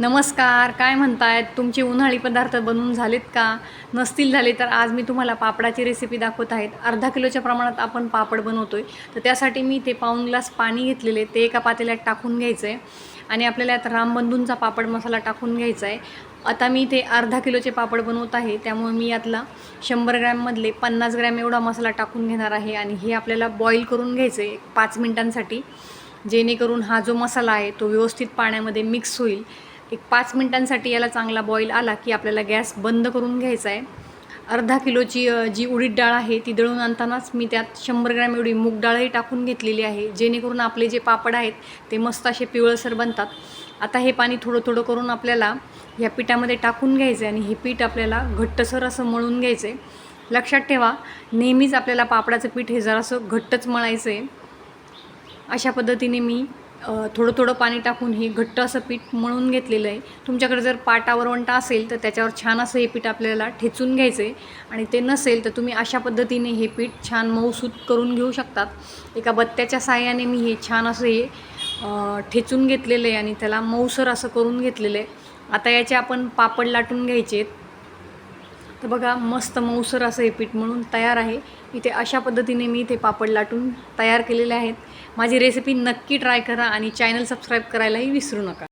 नमस्कार काय म्हणतायत? तुमचे उन्हाळी पदार्थ बनवून झालेत का? नसतील झाले तर आज मी तुम्हाला पापडाची रेसिपी दाखवत आहेत अर्धा किलोच्या प्रमाणात आपण पापड बनवतो आहे तर त्यासाठी मी ते पाऊण ग्लास पाणी घेतलेले ते एका पातेल्यात टाकून घ्यायचं आहे आणि आपल्याला यात रामबंधूंचा पापड मसाला टाकून घ्यायचा आहे आता मी ते अर्धा किलोचे पापड बनवत आहे. त्यामुळे मी यातला शंभर ग्रॅममधले पन्नास ग्रॅम एवढा मसाला टाकून घेणार आहे. आणि हे आपल्याला बॉईल करून घ्यायचं आहे पाच मिनटांसाठी. जेणेकरून हा जो मसाला आहे तो व्यवस्थित पाण्यामध्ये मिक्स होईल. एक पाच मिनटांसाठी याला चांगला बॉईल आला की आपल्याला गॅस बंद करून घ्यायचा आहे. अर्धा किलोची जी उडीद डाळ आहे ती दळून आणतानाच मी त्यात शंभर ग्रॅम एवढी मूग डाळही टाकून घेतलेली आहे जेणेकरून आपले जे पापड आहेत ते मस्त असे पिवळसर बनतात. आता हे पाणी थोडं थोडं करून आपल्याला ह्या पिठामध्ये टाकून घ्यायचं आहे आणि हे पीठ आपल्याला घट्टसर असं मळून घ्यायचं आहे लक्षात ठेवा नेहमीच आपल्याला पापडाचं पीठ हे जरासं घट्टच मळायचं आहे अशा पद्धतीने मी थोडं थोडं पाणी टाकून हे घट्ट असं पीठ मळून घेतलेलं आहे. तुमच्याकडे जर पाटा वरवंटा असेल तर त्याच्यावर छान असं हे पीठ आपल्याला ठेचून घ्यायचं आहे. आणि ते नसेल तर तुम्ही अशा पद्धतीने हे पीठ छान मऊसूत करून घेऊ शकतात. एका बत्त्याच्या साहाय्याने मी हे छान असं हे ठेचून घेतलेलं आहे आणि त्याला मऊसर असं करून घेतलेलं आहे. आता याचे आपण पापड लाटून घ्यायचे आहेत. तर बघा मस्त मऊसर असं हे पीठ म्हणून तयार आहे. इथे अशा पद्धतीने मी इथे पापड लाटून तयार केलेले आहेत. माझी रेसिपी नक्की ट्राय करा आणि चॅनल सबस्क्राईब करायलाही विसरू नका.